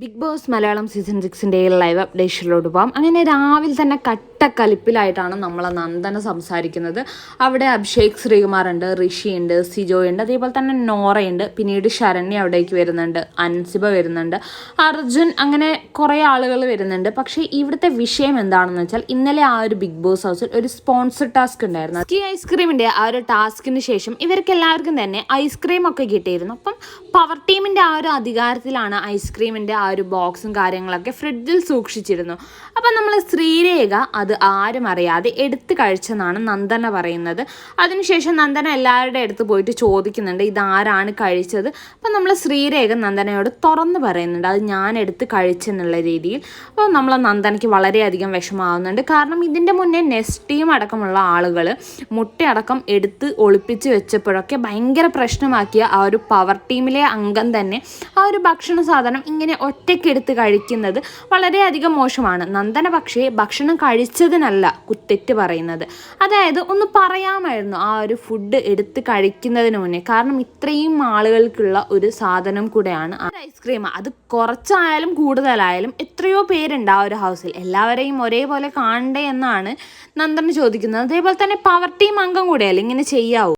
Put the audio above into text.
Big boss Malayalam season സിക്സിന്റെ live അപ്ഡേഷനിലോട്ട് പോകാം അങ്ങനെ രാവിലെ തന്നെ കട്ടക്കലിപ്പിലായിട്ടാണ് നമ്മൾ നന്ദന സംസാരിക്കുന്നത്. അവിടെ അഭിഷേക് ശ്രീകുമാർ ഉണ്ട് ഋഷി ഉണ്ട് സിജോ ഉണ്ട് അതേപോലെ തന്നെ നോറയുണ്ട് പിന്നീട് ശരണ്യ അവിടേക്ക് വരുന്നുണ്ട് അൻസിബ വരുന്നുണ്ട് അർജുൻ അങ്ങനെ കുറേ ആളുകൾ വരുന്നുണ്ട്. പക്ഷേ ഇവിടുത്തെ വിഷയം എന്താണെന്ന് വെച്ചാൽ ഇന്നലെ ആ ഒരു ബിഗ് ബോസ് ഹൗസിൽ ഒരു സ്പോൺസർ ടാസ്ക് ഉണ്ടായിരുന്നു. ഈ ഐസ്ക്രീമിന്റെ ആ ഒരു ടാസ്കിന് ശേഷം ഇവർക്ക് എല്ലാവർക്കും തന്നെ ഐസ്ക്രീം ഒക്കെ കിട്ടിയിരുന്നു. അപ്പം പവർ ടീമിന്റെ ആ ഒരു അധികാരത്തിലാണ് ഐസ്ക്രീമിന്റെ ആ ഒരു ബോക്സും കാര്യങ്ങളൊക്കെ ഫ്രിഡ്ജിൽ സൂക്ഷിച്ചിരുന്നു. അപ്പം നമ്മൾ ശ്രീരേഖ അത് ആരും അറിയാതെ എടുത്ത് കഴിച്ചെന്നാണ് നന്ദന പറയുന്നത്. അതിനുശേഷം നന്ദന എല്ലാവരുടെ അടുത്ത് പോയിട്ട് ചോദിക്കുന്നുണ്ട് ഇതാരാണ് കഴിച്ചത്? അപ്പം നമ്മൾ ശ്രീരേഖ നന്ദനയോട് തുറന്ന് പറയുന്നുണ്ട് അത് ഞാൻ എടുത്ത് കഴിച്ചെന്നുള്ള രീതിയിൽ. അപ്പോൾ നമ്മൾ നന്ദനയ്ക്ക് വളരെയധികം വിഷമാവുന്നുണ്ട് കാരണം ഇതിന്റെ മുന്നേ നെസ്റ്റിയും അടക്കമുള്ള ആളുകൾ മുട്ടയടക്കം എടുത്ത് ഒളിപ്പിച്ച് വെച്ചപ്പോഴൊക്കെ ഭയങ്കര പ്രശ്നമാക്കിയ ആ ഒരു പവർ ടീമിലെ അംഗം തന്നെ ആ ഒരു ഭക്ഷണ സാധനം ഇങ്ങനെ ഒറ്റയ്ക്ക് എടുത്ത് കഴിക്കുന്നത് വളരെയധികം മോശമാണ്. നന്ദന പക്ഷേ ഭക്ഷണം കഴിച്ചതിനല്ല കുത്തെറ്റ് പറയുന്നത്. അതായത് ഒന്ന് പറയാമായിരുന്നു ആ ഒരു ഫുഡ് എടുത്ത് കഴിക്കുന്നതിന് മുന്നേ. കാരണം ഇത്രയും ആളുകൾക്കുള്ള ഒരു സാധനം കൂടെയാണ് ഐസ്ക്രീം. അത് കുറച്ചായാലും കൂടുതലായാലും എത്രയോ പേരുണ്ട് ആ ഒരു ഹൗസിൽ എല്ലാവരെയും ഒരേപോലെ കാണണ്ടേ എന്നാണ് നന്ദന ചോദിക്കുന്നത്. അതേപോലെ തന്നെ പവർ ടീം അംഗം കൂടെയല്ലേ ഇങ്ങനെ ചെയ്യാവൂ?